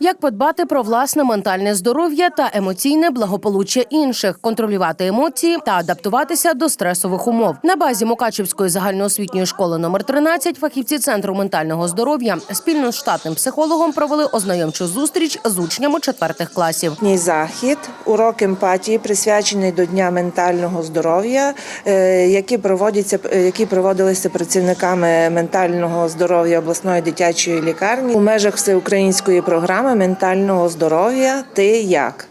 Як подбати про власне ментальне здоров'я та емоційне благополуччя інших, контролювати емоції та адаптуватися до стресових умов. На базі Мукачівської загальноосвітньої школи номер 13 фахівці центру ментального здоров'я спільно з штатним психологом провели ознайомчу зустріч з учнями четвертих класів. Ні захід, урок емпатії, присвячений до Дня ментального здоров'я, е, які проводяться, е, які проводилися працівниками ментального здоров'я обласної дитячої лікарні. У межах всеукраїнської програми ментального здоров'я Ти як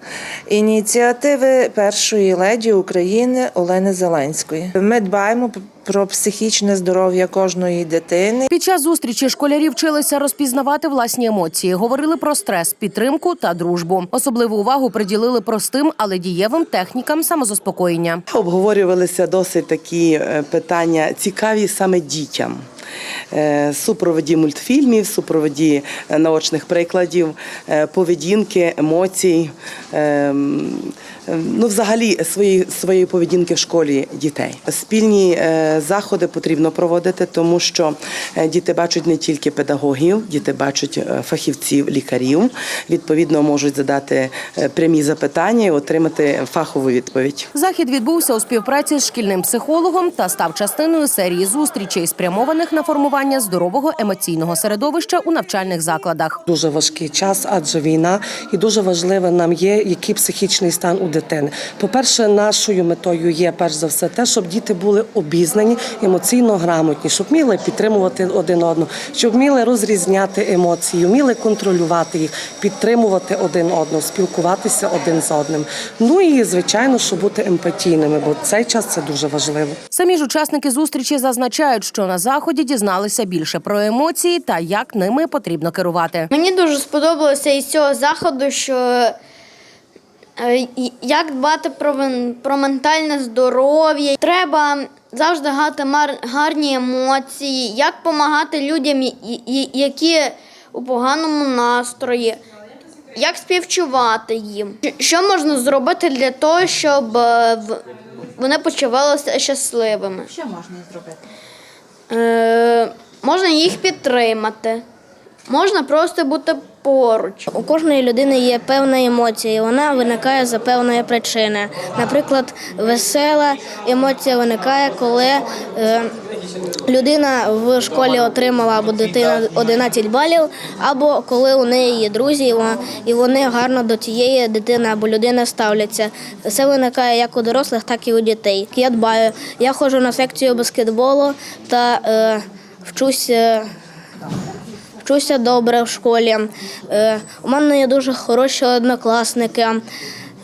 ініціативи першої леді України Олени Зеленської. Ми дбаємо про психічне здоров'я кожної дитини. Під час зустрічі школярі вчилися розпізнавати власні емоції, говорили про стрес, підтримку та дружбу. Особливу увагу приділили простим, але дієвим технікам самозаспокоєння. Обговорювалися досить такі е, питання цікаві саме дітям. Е, Супроводі мультфільмів, супроводі е, наочних прикладів, е, поведінки, емоцій, е, м, е, ну, взагалі своєї, своєї поведінки в школі дітей. Спільні заходи потрібно проводити, тому що діти бачать не тільки педагогів, діти бачать фахівців, лікарів. Відповідно, можуть задати прямі запитання і отримати фахову відповідь. Захід відбувся у співпраці з шкільним психологом та став частиною серії зустрічей, спрямованих на формування здорового емоційного середовища у навчальних закладах. Дуже важкий час, адже війна, і дуже важливо нам є, який психічний стан у дитини. По-перше, нашою метою є перш за все те, щоб діти були обізнані, емоційно грамотні, щоб вміли підтримувати один одного, щоб вміли розрізняти емоції, вміли контролювати їх, підтримувати один одного, спілкуватися один з одним. Ну і звичайно, щоб бути емпатійними, бо цей час це дуже важливо. Самі ж учасники зустрічі зазначають, що на заході дізналися більше про емоції та як ними потрібно керувати. Мені дуже сподобалося із цього заходу, що е, як дбати про, про ментальне здоров'я. Треба завжди гати мар- гарні емоції, як допомагати людям, які у поганому настрої, як співчувати їм. Що- можна зробити для того, щоб е, в- вони почувалися щасливими? Що можна зробити? Е, можна їх підтримати, можна просто бути поруч. У кожної людини є певна емоція, і вона виникає за певної причини. Наприклад, весела емоція виникає, коли е, людина в школі отримала або дитина 11 балів, або коли у неї є друзі, і вони гарно до тієї дитини або людини ставляться. Це виникає як у дорослих, так і у дітей. Я дбаю. Я ходжу на секцію баскетболу та е, вчуся. Вчуся добре в школі. Е, у мене є дуже хороші однокласники.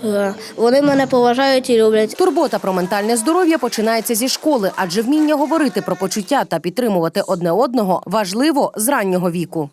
Е, вони мене поважають і люблять. Турбота про ментальне здоров'я починається зі школи, адже вміння говорити про почуття та підтримувати одне одного важливо з раннього віку.